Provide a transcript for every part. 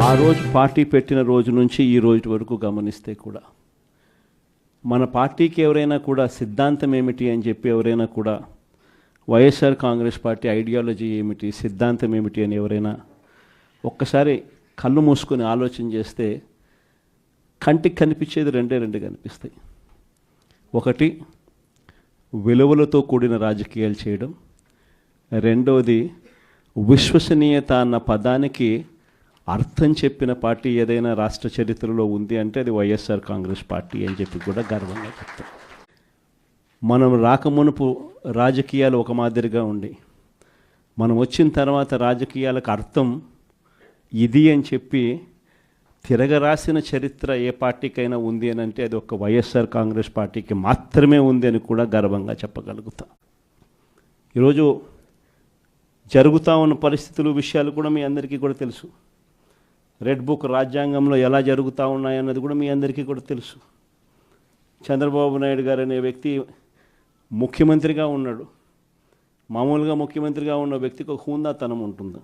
ఆ రోజు పార్టీ పెట్టిన రోజు నుంచి ఈ రోజు వరకు గమనిస్తే కూడా మన పార్టీకి ఎవరైనా కూడా సిద్ధాంతం ఏమిటి అని చెప్పి ఎవరైనా కూడా వైఎస్ఆర్ కాంగ్రెస్ పార్టీ ఐడియాలజీ ఏమిటి సిద్ధాంతం ఏమిటి అని ఎవరైనా ఒక్కసారి కళ్ళు మూసుకొని ఆలోచన చేస్తే కంటికి కనిపించేది రెండే రెండు కనిపిస్తాయి ఒకటి విలువలతో కూడిన రాజకీయాలు చేయడం. రెండవది విశ్వసనీయత అన్న పదానికి అర్థం చెప్పిన పార్టీ ఏదైనా రాష్ట్ర చరిత్రలో ఉంది అంటే అది వైఎస్ఆర్ కాంగ్రెస్ పార్టీ అని చెప్పి కూడా గర్వంగా చెప్తాం. మనం రాకమునుపు రాజకీయాలు ఒక మాదిరిగా ఉండి మనం వచ్చిన తర్వాత రాజకీయాలకు అర్థం ఇది అని చెప్పి తిరగరాసిన చరిత్ర ఏ పార్టీకైనా ఉంది అని అంటే అది ఒక వైఎస్ఆర్ కాంగ్రెస్ పార్టీకి మాత్రమే ఉంది అని కూడా గర్వంగా చెప్పగలుగుతా. ఈరోజు జరుగుతూ ఉన్న పరిస్థితులు విషయాలు కూడా మీ అందరికీ కూడా తెలుసు. రెడ్ బుక్ రాజ్యాంగంలో ఎలా జరుగుతూ ఉన్నాయన్నది కూడా మీ అందరికీ కూడా తెలుసు. చంద్రబాబు నాయుడు గారు అనే వ్యక్తి ముఖ్యమంత్రిగా ఉన్నాడు. మామూలుగా ముఖ్యమంత్రిగా ఉన్న వ్యక్తికి ఒక హూందాతనం ఉంటుంది.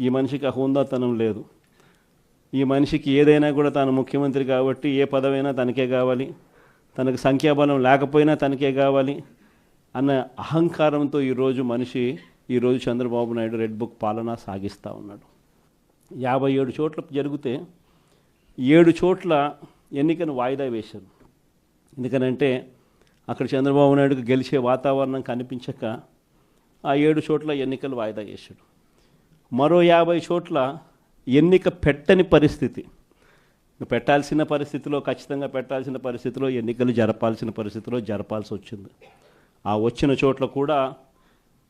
ఈ మనిషికి ఆ లేదు. ఈ మనిషికి ఏదైనా కూడా తాను ముఖ్యమంత్రి కాబట్టి ఏ పదవైనా తనకే కావాలి. తనకు సంఖ్యాబలం లేకపోయినా తనకే కావాలి అన్న అహంకారంతో ఈరోజు మనిషి ఈరోజు చంద్రబాబు నాయుడు రెడ్ బుక్ పాలన సాగిస్తూ ఉన్నాడు. యాభై ఏడు చోట్ల జరిగితే ఏడు చోట్ల ఎన్నికను వాయిదా వేశారు. ఎందుకనంటే అక్కడ చంద్రబాబు నాయుడుకు గెలిచే వాతావరణం కనిపించక ఆ ఏడు చోట్ల ఎన్నికలు వాయిదా వేశాడు. మరో యాభై చోట్ల ఎన్నిక పెట్టని పరిస్థితి. పెట్టాల్సిన పరిస్థితిలో ఖచ్చితంగా పెట్టాల్సిన పరిస్థితిలో ఎన్నికలు జరపాల్సిన పరిస్థితిలో జరపాల్సి వచ్చింది. ఆ వచ్చిన చోట్ల కూడా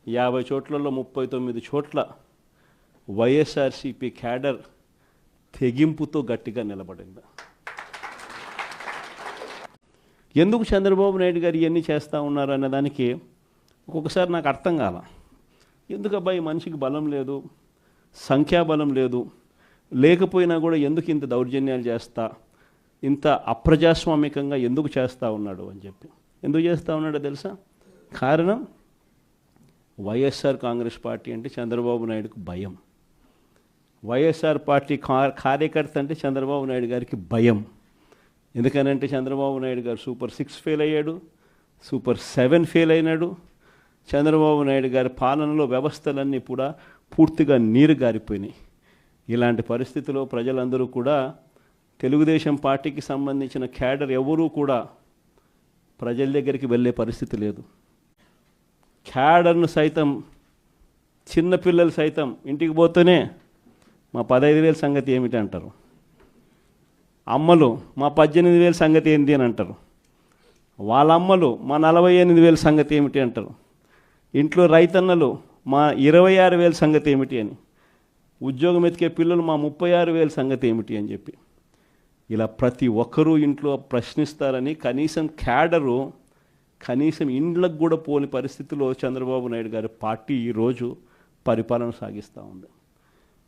యాభై చోట్లలో ముప్పై తొమ్మిది చోట్ల వైఎస్ఆర్సీపీ క్యాడర్ తెగింపుతో గట్టిగా నిలబడింది. ఎందుకు చంద్రబాబు నాయుడు గారు ఇవన్నీ చేస్తూ ఉన్నారు అనే దానికి ఒక్కొక్కసారి నాకు అర్థం కాల. ఎందుకు అబ్బాయి మనిషికి బలం లేదు? సంఖ్యాబలం లేదు. లేకపోయినా కూడా ఎందుకు ఇంత దౌర్జన్యాలు చేస్తా? ఇంత అప్రజాస్వామికంగా ఎందుకు చేస్తూ ఉన్నాడు అని చెప్పి. ఎందుకు చేస్తూ ఉన్నాడో తెలుసా? కారణం వైఎస్ఆర్ కాంగ్రెస్ పార్టీ అంటే చంద్రబాబు నాయుడుకు భయం. వైఎస్ఆర్ పార్టీ కార్యకర్త అంటే చంద్రబాబు నాయుడు గారికి భయం. ఎందుకనంటే చంద్రబాబు నాయుడు గారు సూపర్ సిక్స్ ఫెయిల్ అయ్యాడు సూపర్ సెవెన్ ఫెయిల్ అయినాడు. చంద్రబాబు నాయుడు గారి పాలనలో వ్యవస్థలన్నీ కూడా పూర్తిగా నీరు గారిపోయినాయి. ఇలాంటి పరిస్థితిలో ప్రజలందరూ కూడా తెలుగుదేశం పార్టీకి సంబంధించిన క్యాడర్ ఎవరూ కూడా ప్రజల దగ్గరికి వెళ్ళే పరిస్థితి లేదు. క్యాడర్ను సైతం చిన్నపిల్లలు సైతం ఇంటికి పోతేనే మా పదహైదు వేల సంగతి ఏమిటి అంటారు? అమ్మలు మా పద్దెనిమిది వేల సంగతి ఏంటి అని అంటారు? వాళ్ళ అమ్మలు మా నలభై ఎనిమిది వేల సంగతి ఏమిటి అంటారు? ఇంట్లో రైతన్నలు మా ఇరవై ఆరు వేల సంగతి ఏమిటి అని. ఉద్యోగం ఎతికే పిల్లలు మా ముప్పై ఆరు వేల సంగతి ఏమిటి అని చెప్పి. ఇలా ప్రతి ఒక్కరూ ఇంట్లో ప్రశ్నిస్తారని కనీసం క్యాడరు కనీసం ఇండ్లకు కూడా పోని పరిస్థితిలో చంద్రబాబు నాయుడు గారి పార్టీ ఈరోజు పరిపాలన సాగిస్తూ ఉంది.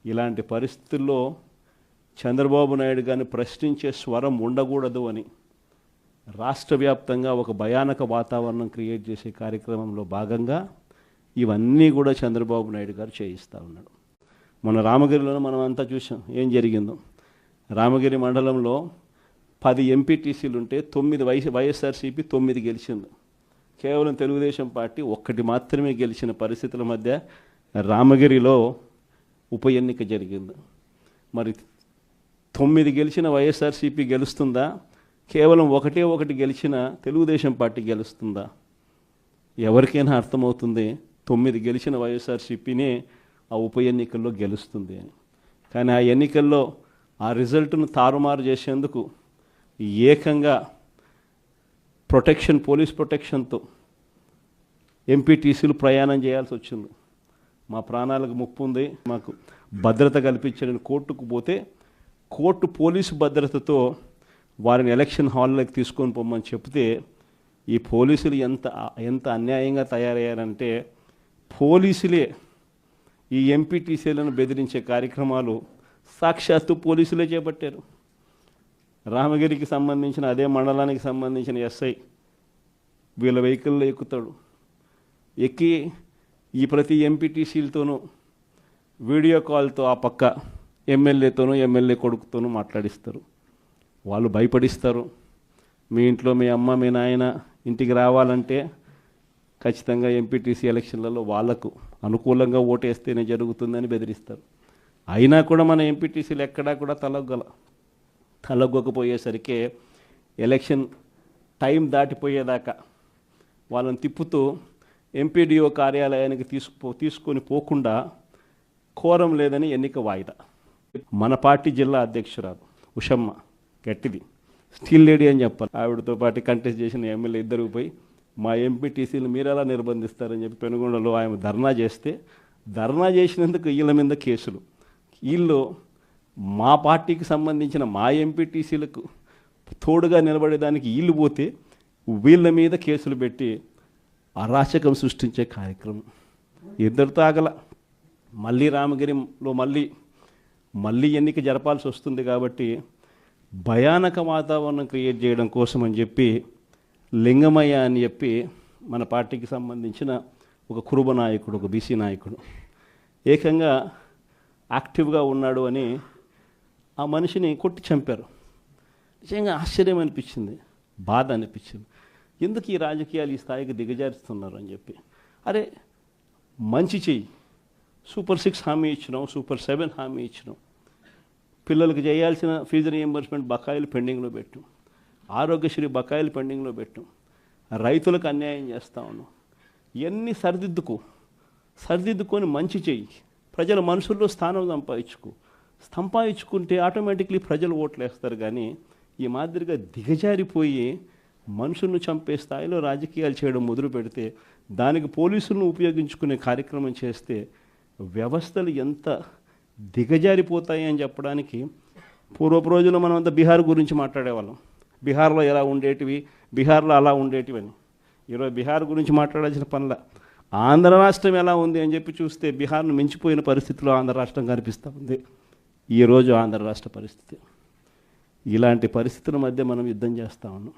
ఇలాంటి పరిస్థితుల్లో చంద్రబాబు నాయుడు గారిని ప్రశ్నించే స్వరం ఉండకూడదు అని రాష్ట్ర వ్యాప్తంగా ఒక భయానక వాతావరణం క్రియేట్ చేసే కార్యక్రమంలో భాగంగా ఇవన్నీ కూడా చంద్రబాబు నాయుడు గారు చేయిస్తూ ఉన్నాడు. మన రామగిరిలో మనం అంతా చూసాం ఏం జరిగిందో. రామగిరి మండలంలో పది ఎంపీటీసీలు ఉంటే తొమ్మిది వై వైఎస్ఆర్సీపీ తొమ్మిది గెలిచింది. కేవలం తెలుగుదేశం పార్టీ ఒక్కటి మాత్రమే గెలిచిన పరిస్థితుల మధ్య రామగిరిలో ఉప ఎన్నిక జరిగింది. మరి తొమ్మిది గెలిచిన వైఎస్ఆర్సీపీ గెలుస్తుందా? కేవలం ఒకటే ఒకటి గెలిచిన తెలుగుదేశం పార్టీ గెలుస్తుందా? ఎవరికైనా అర్థమవుతుంది తొమ్మిది గెలిచిన వైఎస్ఆర్సీపీనే ఆ ఉప ఎన్నికల్లో గెలుస్తుంది అని. కానీ ఆ ఎన్నికల్లో ఆ రిజల్ట్ను తారుమారు చేసేందుకు ఏకంగా ప్రొటెక్షన్ పోలీస్ ప్రొటెక్షన్తో ఎంపీటీసీలు ప్రయాణం చేయాల్సి వచ్చింది. మా ప్రాణాలకు ముప్పు ఉంది. మాకు భద్రత కల్పించని కోర్టుకు పోతే కోర్టు పోలీసు భద్రతతో వారిని ఎలక్షన్ హాల్లోకి తీసుకొని పొమ్మని చెప్తే ఈ పోలీసులు ఎంత ఎంత అన్యాయంగా తయారయ్యారంటే పోలీసులే ఈ ఎంపీటీసీలను బెదిరించే కార్యక్రమాలు సాక్షాత్తు పోలీసులే చేపట్టారు. రామగిరికి సంబంధించిన అదే మండలానికి సంబంధించిన ఎస్ఐ వీళ్ళ వెహికల్లో ఎక్కుతాడు. ఎక్కి ఈ ప్రతి ఎంపీటీసీలతోనూ వీడియో కాల్తో ఆ పక్క ఎమ్మెల్యేతోనూ ఎమ్మెల్యే కొడుకుతోనూ మాట్లాడిస్తారు. వాళ్ళు భయపడిస్తారు. మీ ఇంట్లో మీ అమ్మ మీ నాయన ఇంటికి రావాలంటే ఖచ్చితంగా ఎంపీటీసీ ఎలక్షన్లలో వాళ్ళకు అనుకూలంగా ఓటేస్తేనే జరుగుతుందని బెదిరిస్తారు. అయినా కూడా మన ఎంపీటీసీలు ఎక్కడా కూడా తలగ్గల తలగ్గకపోయేసరికి ఎలక్షన్ టైం దాటిపోయేదాకా వాళ్ళని తిప్పుతూ ఎంపీడీఓ కార్యాలయానికి తీసుకుపో తీసుకొని పోకుండా కోరం లేదని ఎన్నిక వాయిదా. మన పార్టీ జిల్లా అధ్యక్షురాలు ఉషమ్మ గట్టిది. స్టీల్ లేడీ అని చెప్పాలి. ఆవిడతో పాటు కంటెస్ట్ చేసిన ఎమ్మెల్యే ఇద్దరు పోయి మా ఎంపీటీసీలు మీరు ఎలా నిర్బంధిస్తారని చెప్పి పెనుగొండలో ఆయన ధర్నా చేస్తే ధర్నా చేసినందుకు వీళ్ళ మీద కేసులు. వీళ్ళు మా పార్టీకి సంబంధించిన మా ఎంపీటీసీలకు తోడుగా నిలబడేదానికి వీళ్ళు పోతే వీళ్ళ మీద కేసులు పెట్టి అరాచకం సృష్టించే కార్యక్రమం. ఇద్దరు తాగల. మళ్ళీ రామగిరిలో మళ్ళీ మళ్ళీ ఎన్నిక జరపాల్సి వస్తుంది కాబట్టి భయానక వాతావరణం క్రియేట్ చేయడం కోసం అని చెప్పి లింగమయ్య అని చెప్పి మన పార్టీకి సంబంధించిన ఒక కురుబ నాయకుడు ఒక బీసీ నాయకుడు. ఏకంగా యాక్టివ్గా ఉన్నాడు అని ఆ మనిషిని కొట్టి చంపారు. నిజంగా ఆశ్చర్యం అనిపించింది బాధ అనిపించింది. ఎందుకు ఈ రాజకీయాలు ఈ స్థాయికి దిగజారుస్తున్నారు అని చెప్పి. అరే మంచి చెయ్యి. సూపర్ సిక్స్ హామీ ఇచ్చినాం సూపర్ సెవెన్ హామీ ఇచ్చినాం. పిల్లలకు చేయాల్సిన ఫీజు రియంబర్స్మెంట్ బకాయిలు పెండింగ్లో పెట్టాం. ఆరోగ్యశ్రీ బకాయిలు పెండింగ్లో పెట్టాం. రైతులకు అన్యాయం చేస్తా ఉన్నాం ఇవన్నీ సరిదిద్దుకో. సరిదిద్దుకొని మంచి చెయ్యి. ప్రజల మనసుల్లో స్థానం సంపాదించుకో. సంపాదించుకుంటే ఆటోమేటిక్లీ ప్రజలు ఓట్లు వేస్తారు కానీ ఈ మాదిరిగా దిగజారిపోయి మనుషులను చంపే స్థాయిలో రాజకీయాలు చేయడం మొదలు పెడితే దానికి పోలీసులను ఉపయోగించుకునే కార్యక్రమం చేస్తే వ్యవస్థలు ఎంత దిగజారిపోతాయి అని చెప్పడానికి పూర్వపు రోజుల్లో మనం అంతా బీహార్ గురించి మాట్లాడేవాళ్ళం. బీహార్లో ఎలా ఉండేటివి బీహార్లో అలా ఉండేటివి అని ఈరోజు బీహార్ గురించి మాట్లాడాల్సిన పనుల. ఆంధ్ర రాష్ట్రం ఎలా ఉంది అని చెప్పి చూస్తే బీహార్ను మించిపోయిన పరిస్థితిలో ఆంధ్ర రాష్ట్రం కనిపిస్తూ ఉంది. ఈరోజు ఆంధ్ర రాష్ట్ర పరిస్థితి. ఇలాంటి పరిస్థితుల మధ్య మనం యుద్ధం చేస్తూ ఉన్నాం.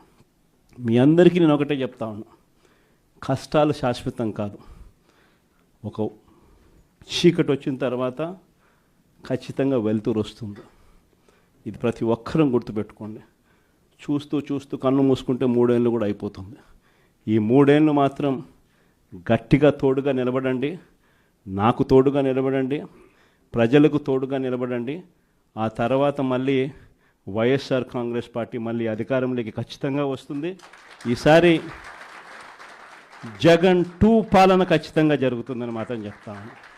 మీ అందరికీ నేను ఒకటే చెప్తా ఉన్నాను కష్టాలు శాశ్వతం కాదు. ఒక చీకటి వచ్చిన తర్వాత ఖచ్చితంగా వెలుతురు వస్తుంది. ఇది ప్రతి ఒక్కరం గుర్తుపెట్టుకోండి. చూస్తూ చూస్తూ కన్ను మూసుకుంటే మూడేళ్ళు కూడా అయిపోతుంది. ఈ మూడేళ్ళు మాత్రం గట్టిగా తోడుగా నిలబడండి. నాకు తోడుగా నిలబడండి. ప్రజలకు తోడుగా నిలబడండి. ఆ తర్వాత మళ్ళీ వైఎస్ఆర్ కాంగ్రెస్ పార్టీ మళ్ళీ అధికారంలోకి ఖచ్చితంగా వస్తుంది. ఈసారి జగన్ టూ పాలన ఖచ్చితంగా జరుగుతుందని మాత్రం చెప్తాను